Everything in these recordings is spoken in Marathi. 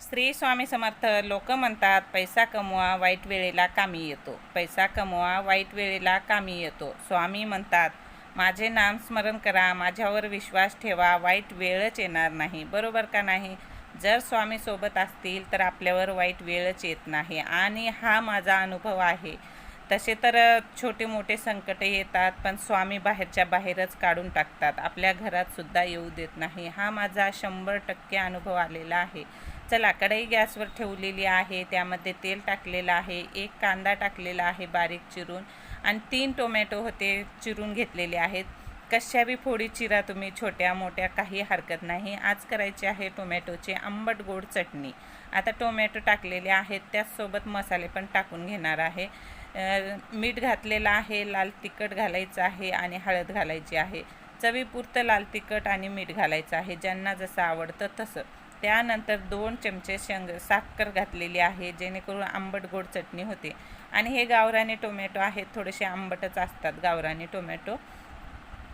श्री स्वामी समर्थ लोक म्हणतात पैसा कमवा वाईट वेळेला कामी येतो. पैसा कमवा वाईट वेळेला कामी येतो. स्वामी म्हणतात माझे नाम स्मरण करा माझ्यावर विश्वास ठेवा वाईट वेळच येणार नाही. बरोबर का नाही? जर स्वामी सोबत असतील तर आपल्यावर वाईट वेळच येत नाही आणि हा माझा अनुभव आहे. तसे तर छोटे मोठे संकट येतात पण स्वामी बाहेरच्या बाहेरच काढून टाकतात. आपल्या घरात सुद्धा येऊ देत नाही. हा माझा शंभर टक्के अनुभव आलेला आहे. चला कढई गॅसवर ठेवलेली आहे. त्यामध्ये तेल टाकलेलं आहे. एक कांदा टाकलेला आहे बारीक चिरून. आणि तीन टोमॅटो होते चिरून घेतलेले आहेत. कशा बी फोडी चिरा तुम्ही छोट्या मोठ्या काही हरकत नाही. आज करायची आहे टोमॅटोची आंबट गोड चटणी. आता टोमॅटो टाकलेले आहेत. त्याचसोबत मसाले पण टाकून घेणार आहे. मीठ घातलेलं आहे लाल तिखट घालायचं आहे आणि हळद घालायची आहे. चवीपुरतं लाल तिखट आणि मीठ घालायचं आहे. ज्यांना जसं आवडतं तसं. त्यानंतर दोन चमचे शेंग साखर घातलेली आहे जेणेकरून आंबट गोड चटणी होते. आणि हे गावरानी टोमॅटो आहेत थोडेसे आंबटच असतात गावराने टोमॅटो.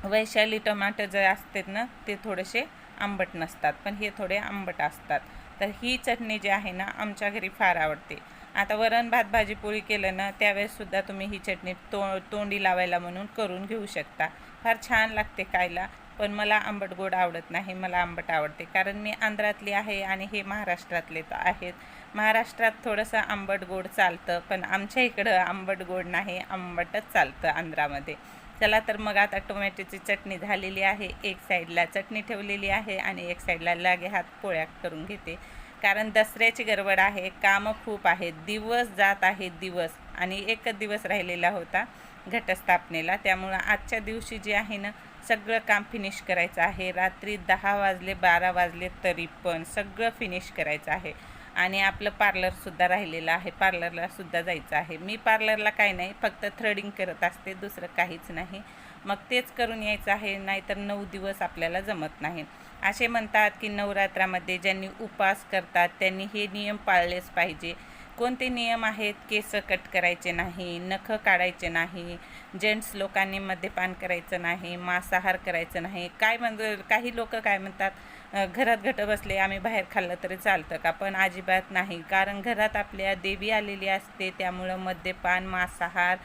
वैशाली टोमॅटो जे असतात ना ते थोडेसे आंबट नसतात पण हे थोडे आंबट असतात. तर ही चटणी जी आहे ना आमच्या घरी फार आवडते. आता वरण भात भाजी पोळी केलं ना त्यावेळेससुद्धा तुम्ही ही चटणी तो तोंडी लावायला म्हणून करून घेऊ शकता. फार छान लागते खायला. पण मला आंबट गोड आवडत नाही मला आंबट आवडते. कारण मी आंध्रातली आहे आणि हे महाराष्ट्रातले तर आहेत. महाराष्ट्रात थोडंसं आंबट गोड चालतं पण आमच्या इकडं आंबट गोड नाही आंबटच चालतं आंध्रामध्ये. चला तर मग आता टोमॅटोची चटणी झालेली आहे. एक साईडला चटणी ठेवलेली आहे आणि एक साईडला लागे हात पोळ्या करून घेते. कारण दसऱ्याची गडबड आहे कामं खूप आहेत. दिवस जात आहेत दिवस. आणि एकच दिवस राहिलेला होता घटस्थापनेला. त्यामुळं आजच्या दिवशी जे आहे ना सगळं काम फिनिश करायचं आहे. रात्री दहा वाजले बारा वाजले तरी पण सगळं फिनिश करायचं आहे. आणि आपलं पार्लरसुद्धा राहिलेलं आहे. पार्लरलासुद्धा जायचं आहे. मी पार्लरला काही नाही फक्त थ्रेडिंग करत असते. दुसरं काहीच नाही. मग तेच करून यायचं आहे नाहीतर नऊ दिवस आपल्याला जमत नाही. असे म्हणतात की नवरात्रामध्ये ज्यांनी उपास करतात त्यांनी हे नियम पाळलेच पाहिजे. कोणते नियम आहेत? केस कट करायचे नाही नखं काढायचे नाही जेंट्स लोकांनी मद्यपान करायचं नाही मांसाहार करायचं नाही. काय म्हण काही लोक काय म्हणतात घरात घट बसले आम्ही बाहेर खाल्लं तरी चालतं का? पण अजिबात नाही. कारण घरात आपल्या देवी आलेली असते त्यामुळं मद्यपान मांसाहार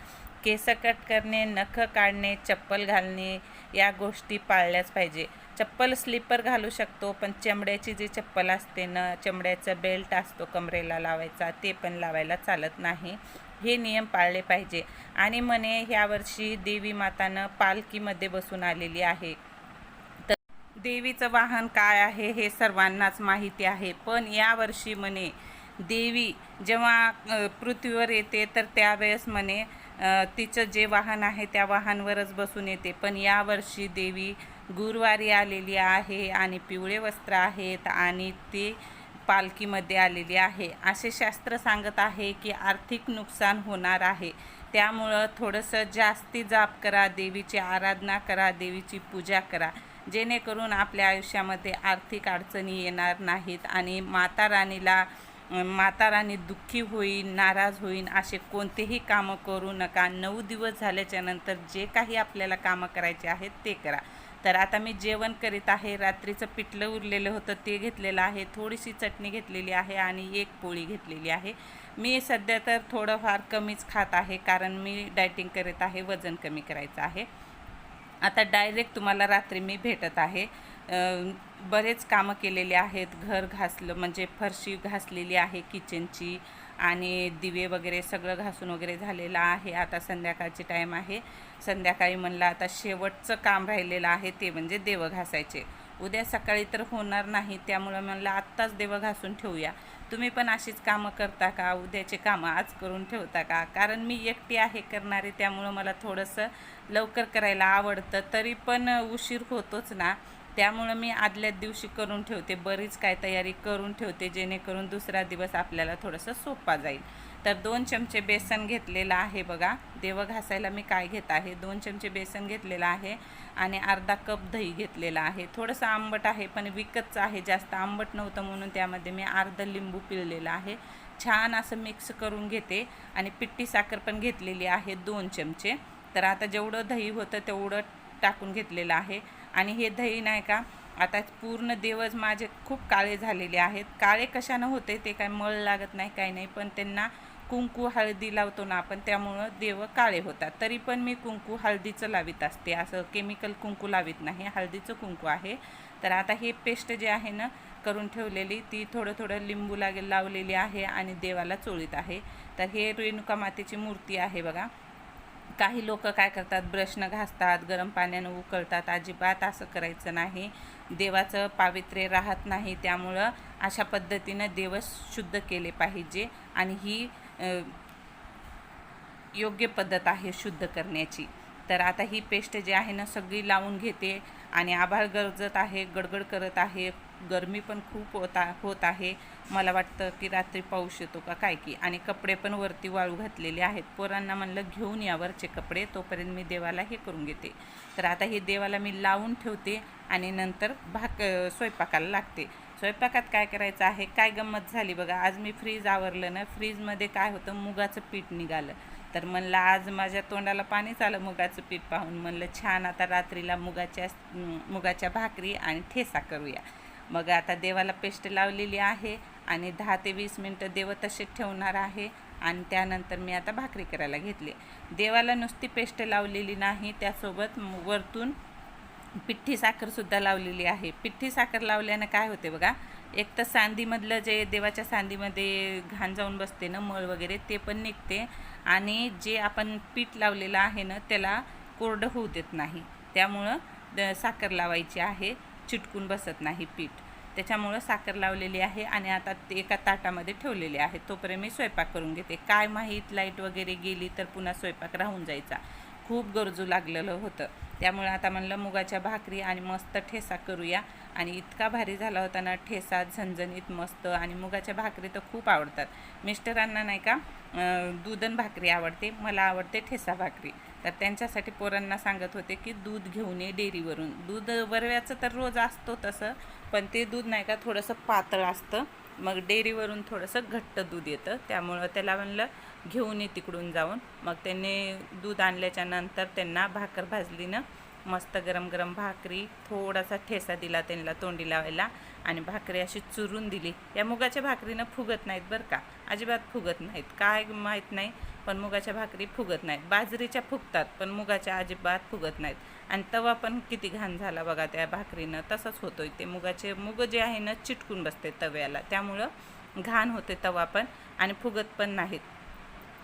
केस कट करणे नखं काढणे चप्पल घालणे या गोष्टी पाळल्याच पाहिजे. चप्पल स्लीपर घालू शकतो पण चमड्याची जी चप्पल असते ना चमड्याचं बेल्ट असतो कमरेला लावायचा ते पण लावायला चालत नाही. हे नियम पाळले पाहिजे. आणि म्हणे ह्यावर्षी देवी मातानं पालखीमध्ये बसून आलेली आहे. तर देवीचं वाहन काय आहे हे सर्वांनाच माहिती आहे. पण यावर्षी म्हणे देवी जेव्हा पृथ्वीवर येते तर त्यावेळेस म्हणे तिचं जे वाहन आहे त्या वाहनवरच बसून येते. पण यावर्षी देवी गुरुवारी आलेली आहे आणि पिवळे वस्त्र आहेत आणि ते पालखीमध्ये आलेली आहे. असे शास्त्र सांगत आहे की आर्थिक नुकसान होणार आहे. त्यामुळं थोडंसं जास्ती जाप करा देवीची आराधना करा देवीची पूजा करा. जेणेकरून आपल्या आयुष्यामध्ये आर्थिक अडचणी येणार नाहीत आणि माता राणीला माता राणी दुःखी होईल नाराज होईल असे कोणतेही कामं करू नका. नऊ दिवस झाल्याच्यानंतर जे काही आपल्याला कामं करायचे आहेत ते करा. तर आता मी जेवण करीत आहे. रात्रीचं पिठलं उरलेलं होतं ते घेतलेलं आहे. थोडीशी चटणी घेतलेली आहे आणि एक पोळी घेतलेली आहे. मी सध्या तर थोडंफार कमीच खात आहे कारण मी डायटिंग करीत आहे वजन कमी करायचं आहे. आता डायरेक्ट तुम्हाला रात्री मी भेटत आहे. बरेच कामं केलेले आहेत. घर घासलं म्हणजे फरशी घासलेली आहे किचनची आणि दिवे वगैरे सगळं घासून वगैरे झालेलं आहे. आता संध्याकाळची टाईम आहे. संध्याकाळी म्हणलं आता शेवटचं काम राहिलेलं आहे ते म्हणजे देवं घासायचे. उद्या सकाळी तर होणार नाही त्यामुळं म्हणलं आत्ताच देवं घासून ठेवूया. तुम्ही पण अशीच कामं करता का? उद्याचे कामं आज करून ठेवता का? कारण मी एकटी आहे करणारी त्यामुळं मला थोडंसं लवकर करायला आवडतं तरी पण उशीर होतोच ना. त्यामुळं मी आदल्याच दिवशी करून ठेवते. बरीच काय तयारी करून ठेवते जेणेकरून दुसरा दिवस आपल्याला थोडंसं सोपा जाईल. तर दोन चमचे बेसन घेतलेलं आहे बघा. देवं घासायला मी काय घेत आहे? दोन चमचे बेसन घेतलेलं आहे आणि अर्धा कप दही घेतलेला आहे. थोडंसं आंबट आहे पण विकतचं आहे. जास्त आंबट नव्हतं म्हणून त्यामध्ये मी अर्ध लिंबू पिळलेलं आहे. छान असं मिक्स करून घेते आणि पिट्टी साखर पण घेतलेली आहे दोन चमचे. तर आता जेवढं दही होतं तेवढं टाकून घेतलेलं आहे. आणि हे दही नाही का? आता पूर्ण देवज माझे खूप काळे झालेले आहेत. काळे कशानं होते? ते काय मळ लागत नाही काही नाही. पण त्यांना कुंकू हळदी लावतो ना आपण त्यामुळं देव काळे होतात. तरी पण मी कुंकू हळदीचं लावित असते. असं केमिकल कुंकू लावित नाही. हळदीचं कुंकू आहे. तर आता हे पेस्ट जे आहे ना करून ठेवलेली ती थोडं थोडं लिंबू लागेल लावलेली आहे आणि देवाला चोळीत आहे. तर हे रेणुका मातेची मूर्ती आहे बघा. काही लोक काय करतात? ब्रशनं घासतात गरम पाण्यानं उकळतात. अजिबात असं करायचं नाही. देवाचं पावित्र्य राहत नाही. त्यामुळं अशा पद्धतीनं देव शुद्ध केले पाहिजे आणि ही योग्य पद्धत आहे शुद्ध करण्याची. तर आता ही पेस्ट जी आहे ना सगळी लावून घेते आणि आभाळ गरजत आहे गडगड करत आहे. गरमी पण खूप होता होत आहे. मला वाटतं की रात्री पाऊस येतो का काय की. आणि कपडे पण वरती वाळू घातलेले आहेत. पोरांना म्हणलं घेऊन या वरचे कपडे तोपर्यंत मी देवाला हे करून घेते. तर आता हे देवाला मी लावून ठेवते आणि नंतर भाक स्वयंपाकाला लागते. स्वयंपाकात काय करायचं आहे? काय गंमत झाली बघा. आज मी फ्रीज आवरलं ना फ्रीजमध्ये काय होतं? मुगाचं पीठ निघालं. तर म्हणलं आज माझ्या तोंडाला पाणीच आलं मुगाचं पीठ पाहून. म्हणलं छान आता रात्रीला मुगाच्या मुगाच्या भाकरी आणि ठेसा करूया. मग आता देवाला पेस्ट लावलेली आहे आणि दहा ते वीस मिनटं देव तसेच ठेवणार आहे आणि त्यानंतर मी आता भाकरी करायला घेतली. देवाला नुसती पेस्ट लावलेली नाही त्यासोबत वरतून पिठ्ठी साखरसुद्धा लावलेली आहे. पिठ्ठी साखर लावल्यानं काय होते बघा एक तर सांदीमधलं जे देवाच्या सांदीमध्ये घाण जाऊन बसते ना मळ वगैरे ते पण निघते. आणि जे आपण पीठ लावलेलं आहे ना त्याला कोरडं होऊ देत नाही. त्यामुळं द साखर लावायची आहे. चिटकून बसत नाही पीठ. त्याच्यामुळं साखर लावलेली आहे आणि आता ते एका ताटामध्ये ठेवलेली आहे. तोपर्यंत मी स्वयंपाक करून घेते. काय माहीत लाइट वगैरे गेली तर पुन्हा स्वयंपाक राहून जायचा. खूप गरजू लागलेलं होतं. त्यामुळे आता म्हणलं मुगाच्या भाकरी आणि मस्त ठेसा करूया. आणि इतका भारी झाला होता ना ठेसा झणझणीत मस्त. आणि मुगाच्या भाकरी तर खूप आवडतात. मिस्टरांना नाही का अं, दूधन भाकरी आवडते मला आवडते ठेसा भाकरी. तर त्यांच्यासाठी पोरांना सांगत होते की दूध घेऊन ये डेअरीवरून. दूध वरव्याचं तर रोज असतो तसं पण ते दूध नाही का थोडंसं पातळ असतं. मग डेअरीवरून थोडंसं घट्ट दूध येतं. त्यामुळं त्याला म्हणलं घेऊन ये तिकडून जाऊन. मग त्यांनी दूध आणल्याच्या नंतर त्यांना भाकर भाजली ना. मस्त गरम गरम भाकरी थोडासा ठेसा दिला त्यांना तोंडी लावायला आणि भाकरी अशी चुरून दिली. या मुगाच्या भाकरीनं फुगत नाहीत बरं का? अजिबात फुगत नाहीत. काय माहीत नाही पण मुगाच्या भाकरी फुगत नाहीत. बाजरीच्या फुगतात पण मुगाच्या अजिबात फुगत नाहीत. आणि तवा पण किती घाण झाला बघा त्या भाकरीनं. तसंच होतोय ते. मुगाचे मुग जे आहे ना चिटकून बसते तव्याला. त्यामुळं घाण होते तवा पण आणि फुगत पण नाहीत.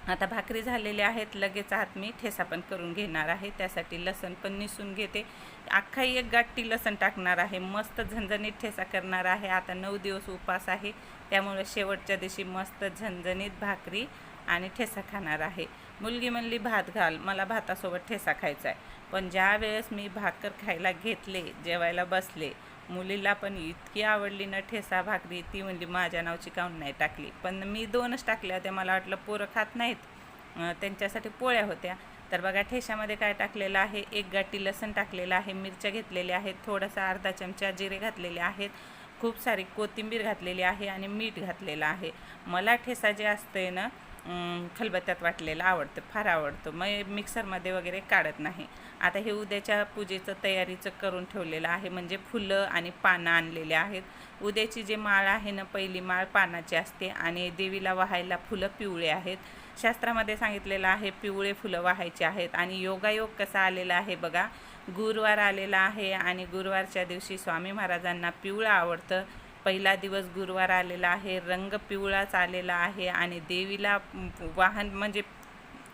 आता भाकरी झालेल्या आहेत लगेच आत मी ठेसा पण करून घेणार आहे. त्यासाठी लसण पण निसून घेते. अख्खा एक गाठी लसण टाकणार आहे. मस्त झणझणीत ठेसा करणार आहे. आता नऊ दिवस उपास आहे. त्यामुळे शेवटच्या दिवशी मस्त झणझणीत भाकरी आणि ठेसा खाणार आहे. मुलगी म्हणली भात घाल. मला भातासोबत ठेसा खायचा आहे पण ज्या वेळेस मी भाकर खायला घेतले जेवायला बसले मुलीला पण इतकी आवडली ना ठेसा भाकरी ती म्हणली माझ्या नावची काऊन नाही टाकली. पण मी दोनच टाकल्या होत्या मला वाटलं पोरं खात नाहीत. त्यांच्यासाठी पोळ्या होत्या. तर बघा ठेशामध्ये काय टाकलेलं आहे? एक गाठी लसण टाकलेलं आहे मिरच्या घेतलेल्या आहेत थोडासा अर्धा चमचा जिरे घातलेले आहेत खूप सारी कोथिंबीर घातलेली आहे आणि मीठ घातलेलं आहे. मला ठेसा जे असतंय ना खलबत्त्यात वाटलेलं आवडतं फार आवडतं. मग मिक्सरमध्ये वगैरे काढत नाही. आता हे उद्याच्या पूजेचं तयारीचं करून ठेवलेलं आहे. म्हणजे फुलं आणि पानं आणलेले आहेत. उद्याची जे माळ आहे ना पहिली माळ पानाची असते आणि देवीला वाहायला फुलं पिवळे आहेत. शास्त्रामध्ये सांगितलेलं आहे पिवळे फुलं वाहायचे आहेत आणि योगायोग कसा आलेला आहे बघा. गुरुवार आलेला आहे आणि गुरुवारच्या दिवशी स्वामी महाराजांना पिवळं आवडतं. पहिला दिवस गुरुवार आलेला आहे रंग पिवळाच आलेला आहे आणि देवीला वाहन म्हणजे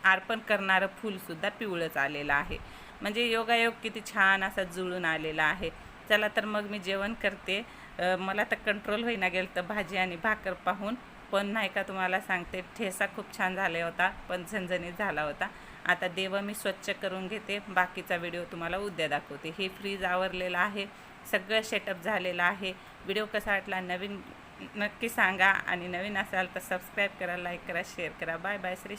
अर्पण करणारं फूलसुद्धा पिवळंच आलेलं आहे. म्हणजे योगायोग किती छान असा जुळून आलेला आहे. चला तर मग मी जेवण करते. मला तर कंट्रोल होईना गेलं तर भाजी आणि भाकर पाहून. पण नाही का तुम्हाला सांगते ठेसा खूप छान झाला होता पण झणझणीत झाला होता. आता देव मी स्वच्छ करून घेते. बाकीचा व्हिडिओ तुम्हाला उद्या दाखवते. हे फ्रीज आवरलेलं आहे. सगळं सेटअप झालेलं आहे. व्हिडिओ कसा वाटला नवीन नक्की सांगा. आणि नवीन असाल तर सबस्क्राईब करा लाईक करा शेअर करा. Bye bye Shri